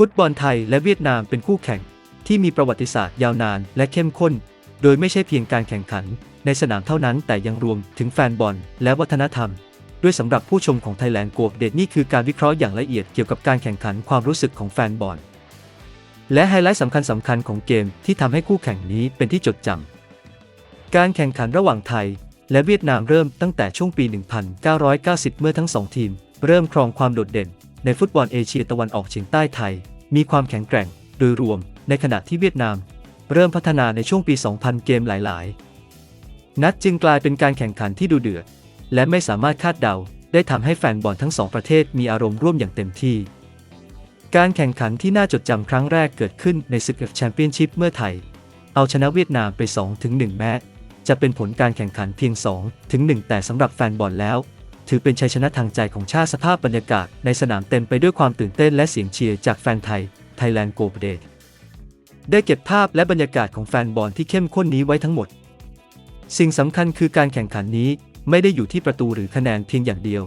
ฟุตบอลไทยและเวียดนามเป็นคู่แข่งที่มีประวัติศาสตร์ยาวนานและเข้มข้น โดยไม่ใช่เพียงการแข่งขันในสนามเท่านั้นแต่ยังรวมถึงแฟนบอลและวัฒนธรรม ด้วยสำหรับผู้ชมของไทยแลนด์โกบเดตนี่คือการวิเคราะห์อย่างละเอียดเกี่ยวกับการแข่งขันความรู้สึกของแฟนบอล และไฮไลท์สำคัญสำคัญของเกมที่ทำให้คู่แข่งนี้เป็นที่จดจำ การแข่งขันระหว่างไทยและเวียดนามเริ่มตั้งแต่ช่วงปี 1990 เมื่อทั้งสองทีม เริ่มครองความโดดเด่น ในฟุตบอลเอเชียตะวันออกเฉียงใต้ไทย มีความแข็งแกร่ง โดยรวม ในขณะที่เวียดนาม เริ่มพัฒนาในช่วงปี 2000 เกมหลาย ๆ นัดจึงกลายเป็นการแข่งขันที่ดูเดือด และไม่สามารถคาดเดา ได้ทำให้แฟนบอลทั้งสองประเทศมีอารมณ์ร่วมอย่างเต็มที่ การแข่งขันที่น่าจดจำครั้งแรกเกิดขึ้นในศึกแชมเปี้ยนชิพเมื่อไทย เอาชนะเวียดนามไป 2-1 แม้จะเป็นผลการแข่งขันเพียง 2-1 แต่สำหรับแฟนบอลแล้ว ถือเป็นชัยชนะทางใจของชาติสภาพบรรยากาศในสนามเต็มไปด้วยความตื่นเต้นและเสียงเชียร์จากแฟนไทย Thailand Go p r a d e ได้เก็บภาพและบรรยากาศของแฟนบอลที่เข้มข้นนี้ไว้ทั้งหมด สิ่งสำคัญคือการแข่งขันนี้ไม่ได้อยู่ที่ประตูหรือคะแนนเพียงอย่างเดียว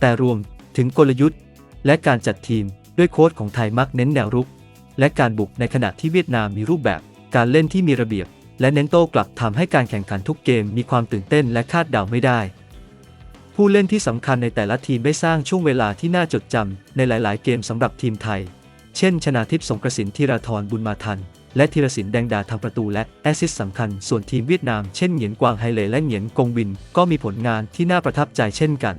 แต่รวมถึงกลยุทธ์ และการจัดทีมด้วยโค้ชของไทยมักเน้นแนวรุก และการบุกในขณะที่เวียดนามมีรูปแบบ การเล่นที่มีระเบียบ และเน้นโต้กลับทำให้การแข่งขันทุกเกมมีความตื่นเต้นและคาดเดาไม่ได้ ผู้เล่นที่สำคัญในแต่ละทีมได้สร้างช่วงเวลาที่น่าจดจำในหลาย ๆ เกมสำหรับทีมไทย เช่น ชนาทิพย์สงกระสินธีราธรบุญมาทัน และธีรศิลปแดงดาทำประตูและแอสซิสต์สำคัญ ส่วนทีมเวียดนามเช่นเหงียนกวางไฮเลและเหงียนกงวิน ก็มีผลงานที่น่าประทับใจเช่นกัน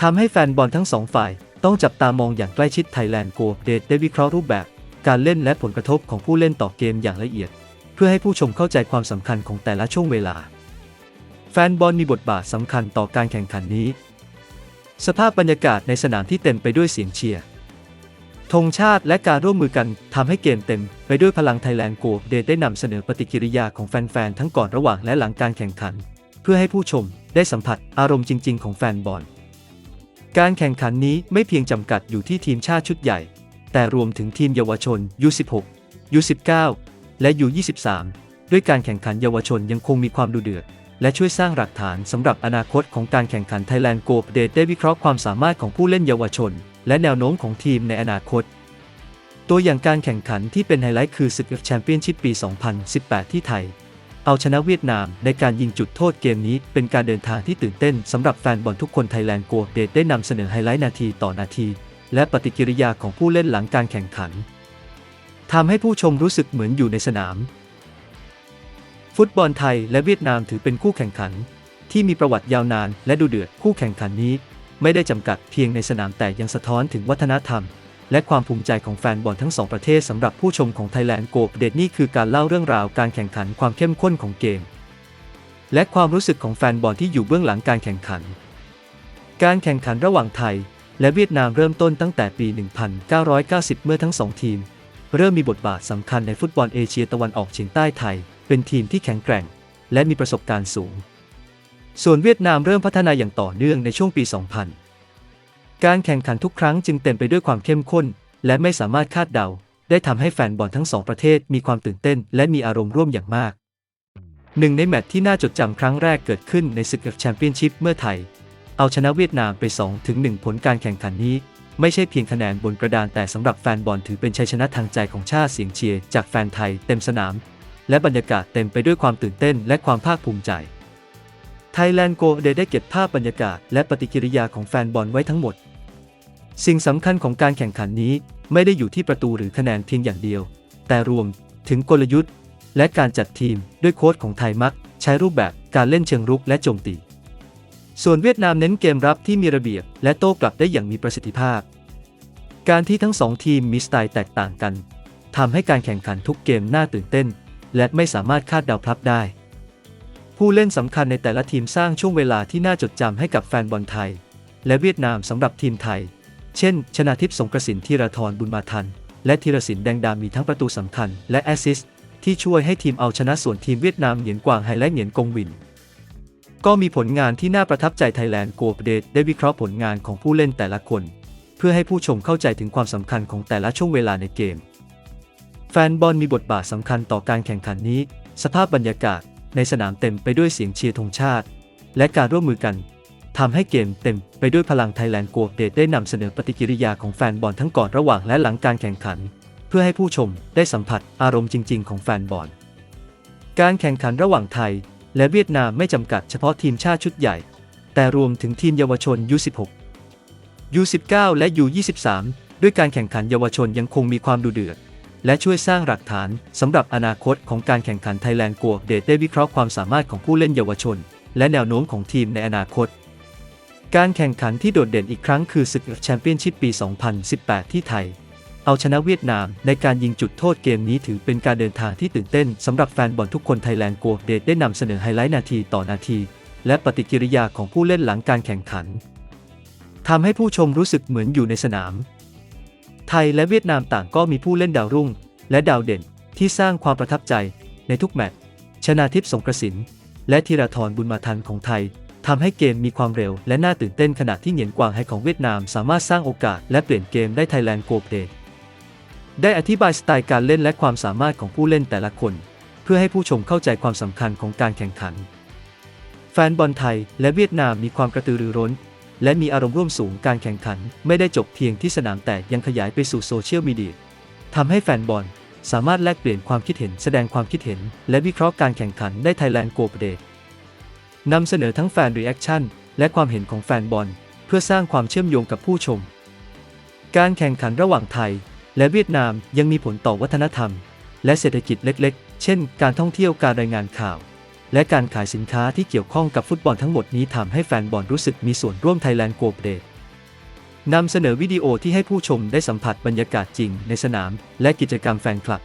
ทำให้แฟนบอลทั้งสองฝ่ายต้องจับตามองอย่างใกล้ชิดไทยแลนด์โกเดตได้วิเคราะห์รูปแบบ การเล่นและผลกระทบของผู้เล่นต่อเกมอย่างละเอียด เพื่อให้ผู้ชมเข้าใจความสำคัญของแต่ละช่วงเวลา แฟนบอลมีบทบาทสำคัญต่อการแข่งขันนี้ สภาพบรรยากาศในสนามที่เต็มไปด้วยเสียงเชียร์ธงชาติและการร่วมมือกันทำให้เกมเต็ม ไปด้วยพลังไทยแลนด์โกเดได้นำเสนอปฏิกิริยาของแฟนๆทั้งก่อนระหว่างและหลังการแข่งขัน เพื่อให้ผู้ชมได้สัมผัสอารมณ์จริง ๆ ของแฟนบอล การแข่งขันนี้ไม่เพียงจำกัดอยู่ที่ทีมชาติชุดใหญ่ แต่รวมถึงทีมเยาวชน U16 U19 และ U23 ด้วยการแข่งขันเยาวชนยังคงมีความดูเดือด และช่วยสร้างหลักฐานสำหรับอนาคตของการแข่งขัน Thailand Go Update ได้วิเคราะห์ความสามารถของผู้เล่นเยาวชน และแนวโน้มของทีมในอนาคต ตัวอย่างการแข่งขันที่เป็นไฮไลท์คือศึกแชมเปี้ยนชิพปี 2018 ที่ไทย เอาชนะเวียดนามในการยิงจุดโทษเกมนี้ เป็นการเดินทางที่ตื่นเต้นสำหรับแฟนบอลทุกคน Thailand Go Update ได้นำเสนอไฮไลท์นาทีต่อนาที และปฏิกิริยาของผู้เล่นหลังการแข่งขันทำให้ผู้ชมรู้สึกเหมือนอยู่ในสนาม ฟุตบอลไทยและเวียดนามถือเป็นคู่แข่งขัน ที่มีประวัติยาวนานและดูเดือดคู่แข่งขันนี้ ไม่ได้จำกัดเพียงในสนามแต่ยังสะท้อนถึงวัฒนธรรม และความภูมิใจของแฟนบอลทั้งสองประเทศสำหรับผู้ชมของ Thailand Go เดตนี่คือการเล่าเรื่องราวการแข่งขันความเข้มข้นของเกม และความรู้สึกของแฟนบอลที่อยู่เบื้องหลังการแข่งขัน การแข่งขันระหว่างไทย และเวียดนามเริ่มต้นตั้งแต่ปี 1990 เมื่อทั้งสองทีม เริ่มมีบทบาทสำคัญในฟุตบอลเอเชียตะวันออกเฉียงใต้ไทย เป็นทีมที่แข็งแกร่ง และมีประสบการณ์สูง ส่วนเวียดนามเริ่มพัฒนาอย่างต่อเนื่องในช่วงปี 2000 การแข่งขันทุกครั้งจึงเต็มไปด้วยความเข้มข้น และไม่สามารถคาดเดา ได้ทำให้แฟนบอลทั้งสองประเทศมีความตื่นเต้น และมีอารมณ์ร่วมอย่างมากหนึ่งในแมตช์ที่น่าจดจำครั้งแรกเกิดขึ้นในศึกแชมเปี้ยนชิพเมื่อไทย เอาชนะเวียดนามไป2ถึง1ผลการแข่งขันนี้ ไม่ใช่เพียงคะแนนบนกระดานแต่สำหรับแฟนบอลถือเป็นชัยชนะทางใจของชาติเสียงเชียร์จากแฟนไทยเต็มสนาม และบรรยากาศเต็มไปด้วยความตื่นเต้นและความภาคภูมิใจ Thailand Go Day ได้เก็บภาพบรรยากาศและปฏิกิริยาของแฟนบอลไว้ทั้งหมด สิ่งสำคัญของการแข่งขันนี้ไม่ได้อยู่ที่ประตูหรือคะแนนเพียงอย่างเดียว แต่รวมถึงกลยุทธ์ และการจัดทีมด้วยโค้ชของไทยมัก ใช้รูปแบบการเล่นเชิงรุกและโจมตี ส่วนเวียดนามเน้นเกมรับที่มีระเบียบ และโต้กลับได้อย่างมีประสิทธิภาพ การที่ทั้งสองทีมมีสไตล์แตกต่างกันทำให้การแข่งขันทุกเกมน่าตื่นเต้น และไม่สามารถคาดเดาพลับได้ ผู้เล่นสำคัญในแต่ละทีมสร้างช่วงเวลาที่น่าจดจำให้กับแฟนบอลไทย และเวียดนามสำหรับทีมไทย เช่น ชนาทิพย์สงกระสินธีราธรบุญมาทัน และธีรศิลปแดงดามีทั้งประตูสำคัญและแอสซิสที่ช่วยให้ทีมเอาชนะส่วนทีมเวียดนามเหงียนกวางไฮและเหงียนกงวิน ก็มีผลงานที่น่าประทับใจไทยแลนด์โกลเดตได้วิเคราะห์ผลงานของผู้เล่นแต่ละคน เพื่อให้ผู้ชมเข้าใจถึงความสำคัญของแต่ละช่วงเวลาในเกม แฟนบอลมีบทบาทสำคัญต่อการแข่งขันนี้ สภาพบรรยากาศในสนามเต็มไปด้วยเสียงเชียร์ธงชาติ และการร่วมมือกันทำให้เกมเต็มไปด้วยพลังไทยแลนด์โกเดตได้นำเสนอปฏิกิริยาของแฟนบอลทั้งก่อนระหว่างและหลังการแข่งขัน เพื่อให้ผู้ชมได้สัมผัสอารมณ์จริง ๆ ของแฟนบอล การแข่งขันระหว่างไทย และเวียดนามไม่จำกัดเฉพาะทีมชาติชุดใหญ่ แต่รวมถึงทีมเยาวชน U16 U19 และ U23 ด้วยการแข่งขันเยาวชนยังคงมีความดุเดือด และช่วยสร้างหลักฐานสำหรับอนาคตของการแข่งขันไทยแลนด์โกเดตได้วิเคราะห์ความสามารถของผู้เล่นเยาวชน และแนวโน้มของทีมในอนาคต การแข่งขันที่โดดเด่นอีกครั้งคือศึกแชมเปี้ยนชิพปี 2018 ที่ไทย เอาชนะเวียดนามในการยิงจุดโทษเกมนี้ถือเป็นการเดินทางที่ตื่นเต้นสำหรับแฟนบอลทุกคนไทยแลนด์โกเดตได้นำเสนอไฮไลท์นาทีต่อนาที และปฏิกิริยาของผู้เล่นหลังการแข่งขันทำให้ผู้ชมรู้สึกเหมือนอยู่ในสนาม ไทยและเวียดนามต่างก็มีผู้เล่นดาวรุ่ง และดาวเด่นที่สร้างความประทับใจในทุกแมตช์ชนาทิพย์สงกระสิน และธีรทรบุญมาทันของไทยทำให้เกมมีความเร็วและน่าตื่นเต้นขณะที่เหงียนกวางไฮของเวียดนามสามารถสร้างโอกาสและเปลี่ยนเกมได้ไทยแลนด์โกเดตได้อธิบายสไตล์การเล่นและความสามารถของผู้เล่นแต่ละคน เพื่อให้ผู้ชมเข้าใจความสำคัญของการแข่งขัน แฟนบอลไทยและเวียดนามมีความกระตือรือร้น และมีอารมณ์ร่วมสูงการแข่งขันไม่ได้จบเพียงที่สนามแต่ยังขยายไปสู่โซเชียลมีเดียทำให้แฟนบอลสามารถแลกเปลี่ยนความคิดเห็นแสดงความคิดเห็น และวิเคราะห์การแข่งขันได้ไทยแลนด์โกลเดตนำเสนอทั้งแฟนรีแอคชั่นและความเห็นของแฟนบอลเพื่อสร้างความเชื่อมโยงกับผู้ชม การแข่งขันระหว่างไทย และเวียดนามยังมีผลต่อวัฒนธรรม และเศรษฐกิจเล็กๆ เช่น การท่องเที่ยวการรายงานข่าว และการขายสินค้าที่เกี่ยวข้องกับฟุตบอลทั้งหมดนี้ทำให้แฟนบอลรู้สึกมีส่วนร่วมไทยแลนด์โกลเดตนำเสนอวิดีโอที่ให้ผู้ชมได้สัมผัสบรรยากาศจริงในสนาม และกิจกรรมแฟนคลับ